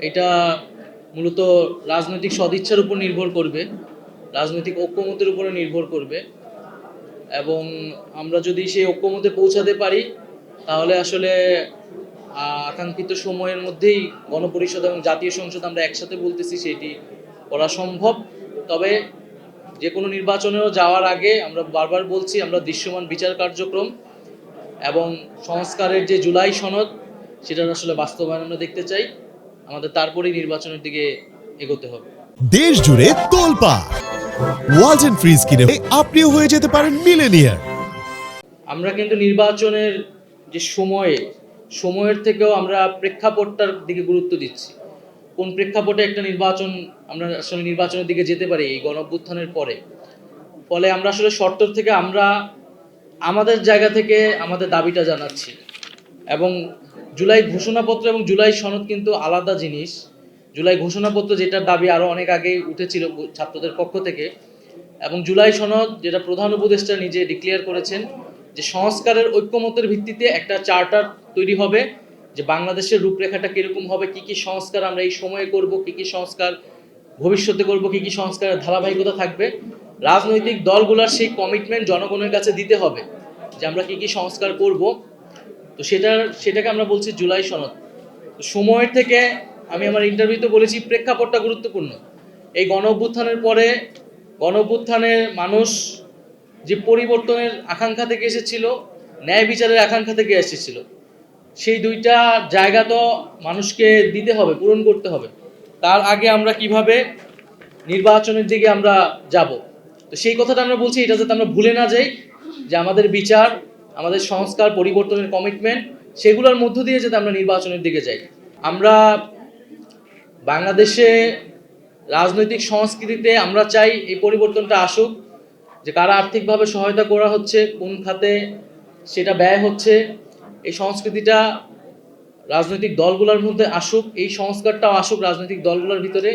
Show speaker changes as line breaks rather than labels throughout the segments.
এটা মূলত রাজনৈতিক সদিচ্ছার উপর নির্ভর করবে, রাজনৈতিক ঐক্যমতের উপরে নির্ভর করবে। এবং আমরা যদি সেই ঐক্যমতে পৌঁছাতে পারি, তাহলে আসলে আকাঙ্ক্ষিত সময়ের মধ্যেই গণপরিষদ এবং জাতীয় সংসদ আমরা একসাথে বলতেছি সেটি করা সম্ভব। তবে যে কোনো নির্বাচনেও যাওয়ার আগে আমরা বারবার বলছি, আমরা দৃশ্যমান বিচার কার্যক্রম এবং সংস্কারের যে জুলাই সনদ, সেটার আসলে বাস্তবায়ন আমরা দেখতে চাই। আমাদের তারপরেই নির্বাচনের দিকে এগোতে হবে।
দেশ জুড়ে তোলপা। ওয়ালটন ফ্রিজ কিনে আপনিও হয়ে যেতে পারেন মিলেনিয়ার।
আমরা কিন্তু নির্বাচনের যে সময়ে সময়ের থেকেও আমরা প্রেক্ষাপটটার দিকে গুরুত্ব দিচ্ছি। কোন প্রেক্ষাপটে একটা নির্বাচন আমরা আসলে নির্বাচনের দিকে যেতে পারি এই গণ অভ্যুত্থানের পরে? ফলে আমরা আসলে শর্ত থেকে আমরা আমাদের জায়গা থেকে আমাদের দাবিটা জানাচ্ছি। এবং জুলাই ঘোষণাপত্র এবং জুলাই সনদ কিন্তু আলাদা জিনিস। জুলাই ঘোষণাপত্র যেটার দাবি আরও অনেক আগেই উঠেছিল ছাত্রদের পক্ষ থেকে। এবং জুলাই সনদ যেটা প্রধান উপদেষ্টা নিজে ডিক্লেয়ার করেছেন যে সংস্কারের ঐক্যমতের ভিত্তিতে একটা চার্টার তৈরি হবে যে বাংলাদেশের রূপরেখাটা কীরকম হবে, কি কি সংস্কার আমরা এই সময়ে করব, কি কি সংস্কার ভবিষ্যতে করব, কি কি সংস্কারের ধারাবাহিকতা থাকবে। রাজনৈতিক দলগুলোর সেই কমিটমেন্ট জনগণের কাছে দিতে হবে যে আমরা কি কি সংস্কার করব। তো সেটার, সেটাকে আমরা বলছি জুলাই সনদ। সময়ের থেকে আমি আমার ইন্টারভিউতে বলেছি প্রেক্ষাপটটা গুরুত্বপূর্ণ। এই গণ অভ্যুত্থানের পরে গণ অভ্যুত্থানে মানুষ যে পরিবর্তনের আকাঙ্ক্ষা থেকে এসেছিল, ন্যায় বিচারের আকাঙ্ক্ষা থেকে এসেছিল, সেই দুইটা জায়গা তো মানুষকে দিতে হবে, পূরণ করতে হবে। তার আগে আমরা কীভাবে নির্বাচনের দিকে আমরা যাব? তো সেই কথাটা আমরা বলছি, এটা যাতে আমরা ভুলে না যাই যে আমাদের বিচার আমাদের সংস্কার, পরিবর্তনের কমিটমেন্ট সেগুলোর মধ্য দিয়ে যাতে আমরা নির্বাচনের দিকে যাই। আমরা বাংলাদেশে রাজনৈতিক সংস্কৃতিতে আমরা চাই এই পরিবর্তনটা আসুক, যে কারা আর্থিকভাবে সহায়তা করা হচ্ছে, কোন খাতে সেটা ব্যয় হচ্ছে, এই সংস্কৃতিটা রাজনৈতিক দলগুলোর মধ্যে আসুক, এই সংস্কারটাও আসুক রাজনৈতিক দলগুলোর ভিতরে,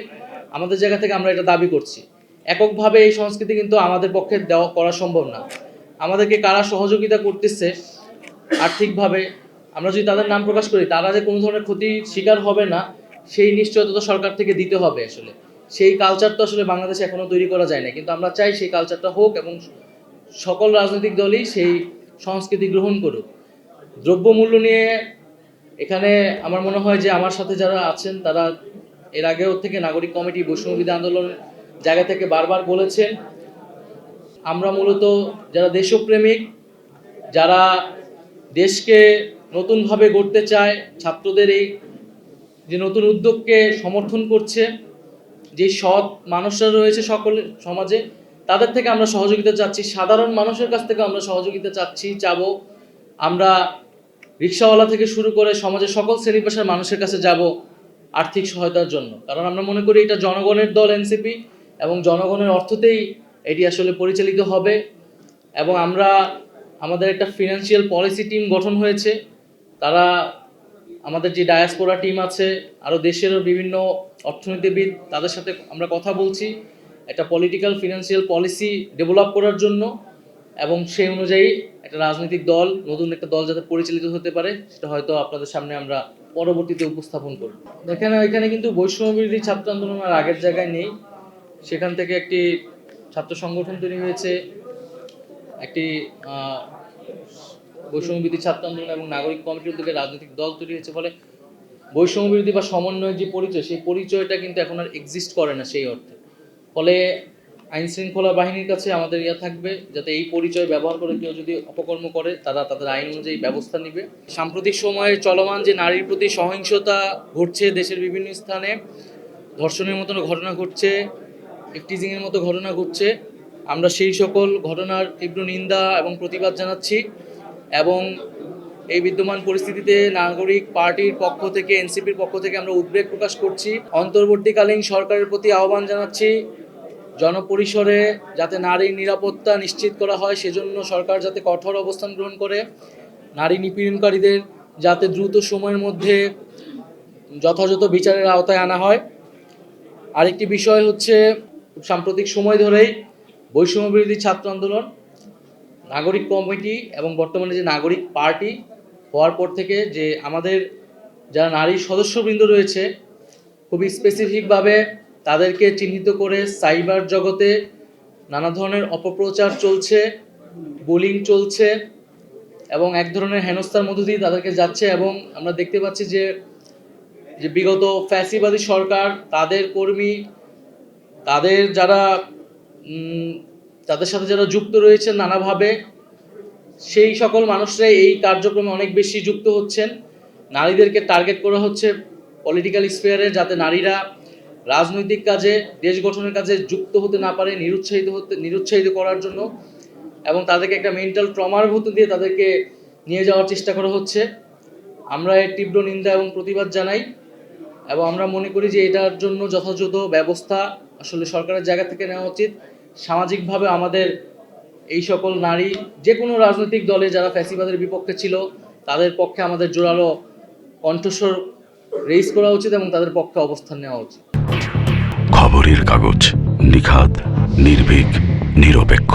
আমাদের জায়গা থেকে আমরা এটা দাবি করছি। এককভাবে এই সংস্কৃতি কিন্তু আমাদের পক্ষে দেওয়া, করা সম্ভব না। আমাদেরকে কারা সহযোগিতা করতেছে আর্থিকভাবে, আমরা যদি তাদের নাম প্রকাশ করি, তারা যে কোনো ধরনের ক্ষতির শিকার হবে না, সেই নিশ্চয়তা তো সরকার থেকে দিতে হবে আসলে। সেই কালচার তো আসলে বাংলাদেশে এখনও তৈরি করা যায় না, কিন্তু আমরা চাই সেই কালচারটা হোক এবং সকল রাজনৈতিক দলই সেই সংস্কৃতি গ্রহণ করুক। দ্রব্যমূল্য নিয়ে এখানে আমার মনে হয় যে আমার সাথে যারা আছেন, তারা এর আগেও থেকে নাগরিক কমিটি বৈষ্ণববিধি আন্দোলনের জায়গা থেকে বারবার বলেছেন। আমরা মূলত যারা দেশপ্রেমিক, যারা দেশকে নতুনভাবে গড়তে চায়, ছাত্রদের এই যে নতুন উদ্যোগকে সমর্থন করছে, যে সৎ মানুষরা রয়েছে সকলে সমাজে, তাদের থেকে আমরা সহযোগিতা চাচ্ছি। সাধারণ মানুষের কাছ থেকে আমরা সহযোগিতা চাচ্ছি, চাবো। আমরা রিক্সাওয়ালা থেকে শুরু করে সমাজের সকল শ্রেণি পেশার মানুষের কাছে যাব আর্থিক সহায়তার জন্য। কারণ আমরা মনে করি এটা জনগণের দল, এনসিপি, এবং জনগণের অর্থতেই এটি আসলে পরিচালিত হবে এবং আমরা আমাদের একটা ফিনান্সিয়াল পলিসি টিম গঠন হয়েছে। তারা আমাদের যে ডায়াসপোরা টিম আছে, আরও দেশেরও বিভিন্ন অর্থনীতিবিদ, তাদের সাথে আমরা কথা বলছি। একটা পলিটিক্যাল ফিনান্সিয়াল পলিসি ডেভেলপ করার জন্য এবং সেই অনুযায়ী একটা রাজনৈতিক দল, নতুন একটা দল যাতে পরিচালিত হতে পারে, সেটা হয়তো আপনাদের সামনে আমরা পরবর্তীতে উপস্থাপন করব। দেখেন, এখানে কিন্তু বৈষম্যবিরোধী ছাত্র আন্দোলন আর আগের জায়গায় নেই। সেখান থেকে একটি সংগঠন তৈরি হয়েছে একটি আহ, বৈষম্যবিরোধী ছাত্র আন্দোলন এবং নাগরিক কমিটির উদ্যোগে রাজনৈতিক দল তৈরি হয়েছে ফলে বৈষম্যবিরোধী বা সমন্বয়ের যে পরিচয় সেই পরিচয়টা কিন্তু এখন আর এক্সিস্ট করে না সেই অর্থে। ফলে আইন শৃঙ্খলা বাহিনীর কাছে আমাদের ইয়া থাকবে যাতে এই পরিচয় ব্যবহার করে কেউ যদি অপকর্ম করে তারা তাদের আইন অনুযায়ী ব্যবস্থা নেবে। সাম্প্রতিক সময়ে চলমান যে নারীর প্রতি সহিংসতা ঘটছে দেশের বিভিন্ন স্থানে ধর্ষণের মতন ঘটনা ঘটছে ইফটিজিংয়ের মতো ঘটনা ঘটছে। আমরা সেই সকল ঘটনার তীব্র নিন্দা এবং প্রতিবাদ জানাচ্ছি এবং এই বিদ্যমান পরিস্থিতিতে নাগরিক পার্টির পক্ষ থেকে, এনসিপির পক্ষ থেকে আমরা উদ্বেগ প্রকাশ করছি। অন্তর্বর্তীকালীন সরকারের প্রতি আহ্বান জানাচ্ছি জনপরিসরে যাতে নারীর নিরাপত্তা নিশ্চিত করা হয়, সেজন্য সরকার যাতে কঠোর অবস্থান গ্রহণ করে। নারী নিপীড়নকারীদের যাতে দ্রুত সময়ের মধ্যে যথাযথ বিচারের আওতায় আনা হয়। আরেকটি বিষয় হচ্ছে সাম্প্রতিক সময় ধরেই বৈষম্য বিরোধী ছাত্র আন্দোলন, নাগরিক কমিটি এবং বর্তমানে যে নাগরিক পার্টি হওয়ার পর থেকে যে আমাদের যারা নারী সদস্যবৃন্দ রয়েছে, খুবই স্পেসিফিকভাবে তাদেরকে চিহ্নিত করে সাইবার জগতে নানা ধরনের অপপ্রচার চলছে বোলিং চলছে এবং এক ধরনের হেনস্থার মধ্য দিয়ে তাদেরকে যাচ্ছে এবং আমরা দেখতে পাচ্ছি যে যে বিগত ফ্যাসিবাদী সরকার, তাদের কর্মী তাদের যারা তাদের সাথে যারা যুক্ত রয়েছে নানাভাবে, সেই সকল মানুষরাই এই কার্যক্রমে অনেক বেশি যুক্ত হচ্ছেন। নারীদেরকে টার্গেট করা হচ্ছে পলিটিক্যাল স্পেয়ারে যাতে নারীরা রাজনৈতিক কাজে, দেশ গঠনের কাজে যুক্ত হতে না পারে, নিরুৎসাহিত হতে, নিরুৎসাহিত করার জন্য এবং তাদেরকে একটা মেন্টাল ট্রমার মতো দিয়ে তাদেরকে নিয়ে যাওয়ার চেষ্টা করা হচ্ছে। আমরা এর তীব্র নিন্দা এবং প্রতিবাদ জানাই। এবং আমরা মনে করি যে এটার জন্য যথাযথ ব্যবস্থা আসলে সরকারের জায়গা থেকে নেওয়া উচিত। সামাজিকভাবে আমাদের এই সকল নারী, যে কোনো রাজনৈতিক দলে যারা ফ্যাসিবাদের বিপক্ষে ছিল, তাদের পক্ষে আমাদের জোরালো কণ্ঠস্বর রেইজ করা উচিত এবং তাদের পক্ষে অবস্থান নেওয়া উচিত।
খবরের কাগজ নিখাদ, নির্ভীক, নিরপেক্ষ।